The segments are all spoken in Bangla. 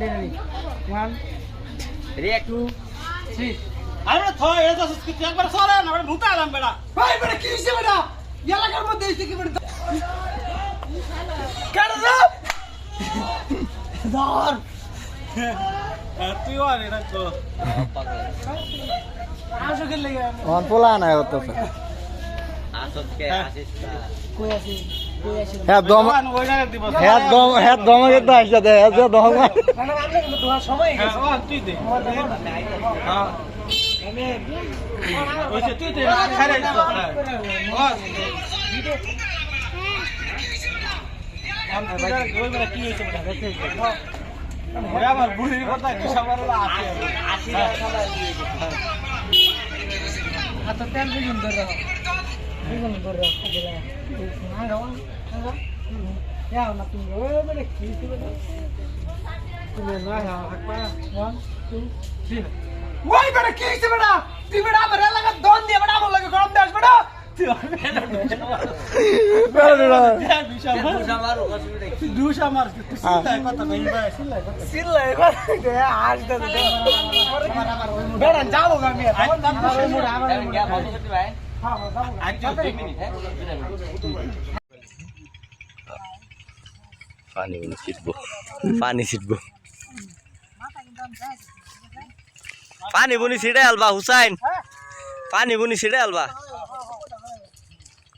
Ready, ready. One, রেক two, three. বেটা থয় এটা তো তুই একবার সরে না বেটা ঢুকা আলাম বেটা। ভাই বেটা কি হইছে বেটা? এলাকার মধ্যে এসে কি বেটা? কেন ধর। তুই আর এটা তো। আসো কে লেগে আমার পোলা নাই হতেছে আসতকে আসিস কই আছি হ্যাঁ দম দিব হ্যাঁ দম হ্যাঁ দমকে তো আসছে দে হ্যাঁ দম সময় হ্যাঁ গেছে ও তুই দে। হ্যাঁ। তুই দে হ্যাঁ। আমার বুড়ির কথা সবার আছে? আচ্ছা তেল দুজন ধরে। গাও না যাও না তুমি ওই বেটা কি হইছে বেটা তুমি না যাও হাকপা ওয়ান টু থ্রি ওই বেটা কি হইছে বেটা তুই বেটা আমার এলাকার দন দিয়ে বেটা আমার লাগে গরম দুশা বেটা যাব আমি পানি ছিটবো পানি ছিটবো পানি বুনি ছিটে আলবা হুসাইন পানি বুনি ছিটে আলবা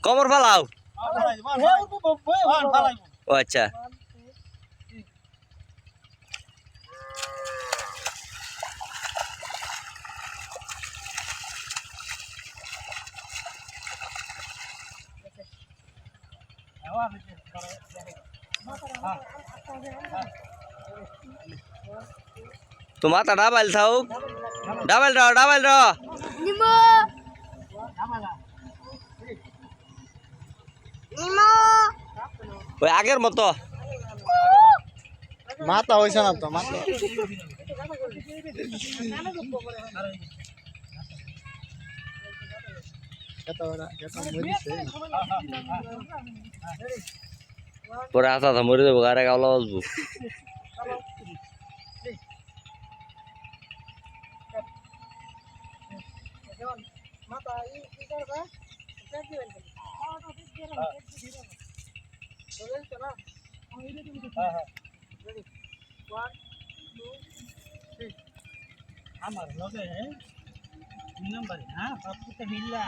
কমর ফালাও ও আচ্ছা তো মাথা ডাবাইল থাও। ডাবাইল র ডাবাইল র। ওই আগের মতো। মাথা হইছে না তো মাথা পরে আসা থা মরে যাব গারে গাওলা বসবো মাথা ই কি করবে চেক দিবেন বলেন তো না আমি এটা তুমি হ্যাঁ হ্যাঁ রেডি 1 2 3 আমার লগে তিন নম্বরে হ্যাঁ সব কিছু হিল্লা